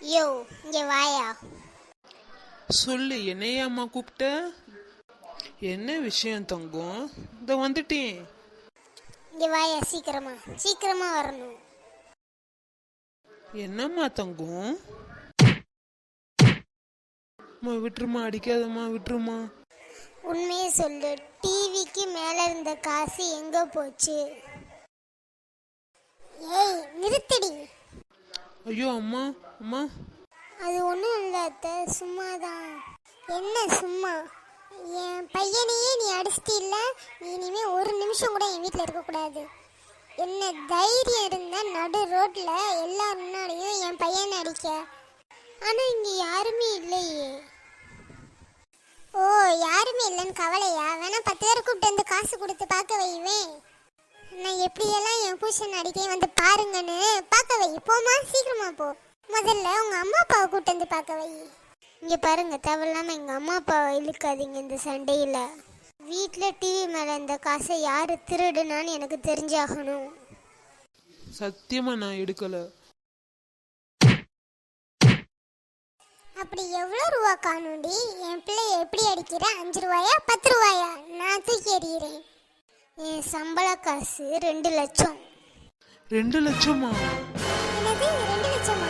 யோ இங்க வாயா. சொல்லு என்னைய அம்மா கூப்பிட்ட? என்ன விஷயம் தங்கம்? இந்த வந்துட்டேன். இங்க வாயா சீக்கிரமா. சீக்கிரமா வரணும். என்னம்மா தங்கம்? அம்மா விட்டுருமா அடிக்காதம்மா விட்டுருமா. உண்மையை சொல்லு டிவிக்கு மேல இருந்த காசு எங்க போச்சு? ஏய் நிறுத்தடி. ஐயோ அம்மா அம்மா. அது ஒன்றும் இல்லை அத்தை. சும்மா தான் என்ன சும்மா? என் பையனையே நீ அடிச்சிட்டில்ல? நீ இனிமேல் ஒரு நிமிஷம் கூட என் வீட்டில் இருக்கக்கூடாது. என்ன தைரியம் இருந்தால் நடு ரோட்டில் எல்லார் முன்னாடியும் என் பையனை அடிக்க. ஆனால் இங்கே யாருமே இல்லையே. ஓ யாருமே இல்லைன்னு கவலையா? வேணா பத்து பேர் கூப்பிட்டு வந்து காசு கொடுத்து பார்க்க வைவேன் நான் எப்படியெல்லாம் என் பூஷன் அடிக்க வந்து பாருங்கன்னு பார்க்க வை. போமா சீக்கிரமா போ. முதல்ல உங்க அம்மா அப்பாவை கூட்டு வந்து பார்க்க வை. இங்க பாருங்க தேவையில்லாம எங்க அம்மா அப்பாவை இழுக்காதீங்க இந்த சண்டையில. வீட்டில் டிவி மேல இந்த காசை யாரு திருடுனான்னு எனக்கு தெரிஞ்சாகணும். சத்தியமா நான் எடுக்கல. அப்படி எவ்வளோ ரூபா காணுண்டி என் பிள்ளைய எப்படி அடிக்கிற? அஞ்சு ரூபாயா பத்து ரூபாயா? நான் தூக்கி எறிகிறேன். என் சம்பள காசு ரெண்டு லட்சம். ரெண்டு லட்சமா? என்னது ரெண்டு லட்சமா?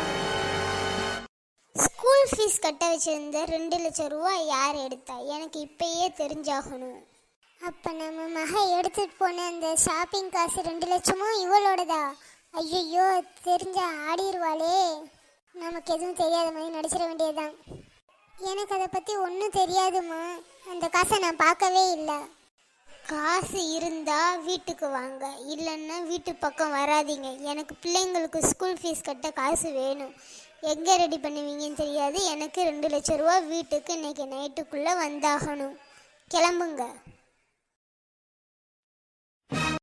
ஸ்கூல் ஃபீஸ் கட்ட வச்சிருந்த ரெண்டு லட்சம் ரூபாய் யார் எடுத்தா? எனக்கு இப்பயே தெரிஞ்சாகணும். அப்ப நம்ம மக எடுத்துட்டு போன அந்த ஷாப்பிங் காசு ரெண்டு லட்சமும் இவளோடதா? ஐயோ தெரிஞ்சா ஆடிடுவாளே நமக்கு எதுவும் தெரியாத மாதிரி நடிச்சிட வேண்டியதுதான். எனக்கு அதை பத்தி ஒன்றும் தெரியாதுமா அந்த காசை நான் பார்க்கவே இல்லை. காசு இருந்தால் வீட்டுக்கு வாங்க. இல்லைன்னா வீட்டு பக்கம் வராதீங்க. எனக்கு பிள்ளைங்களுக்கு ஸ்கூல் ஃபீஸ் கட்ட காசு வேணும். எங்கே ரெடி பண்ணுவீங்கன்னு தெரியாது. எனக்கு ரெண்டு லட்ச ரூபா வீட்டுக்கு இன்னைக்கு நைட்டுக்குள்ளே வந்தாகணும். கிளம்புங்க.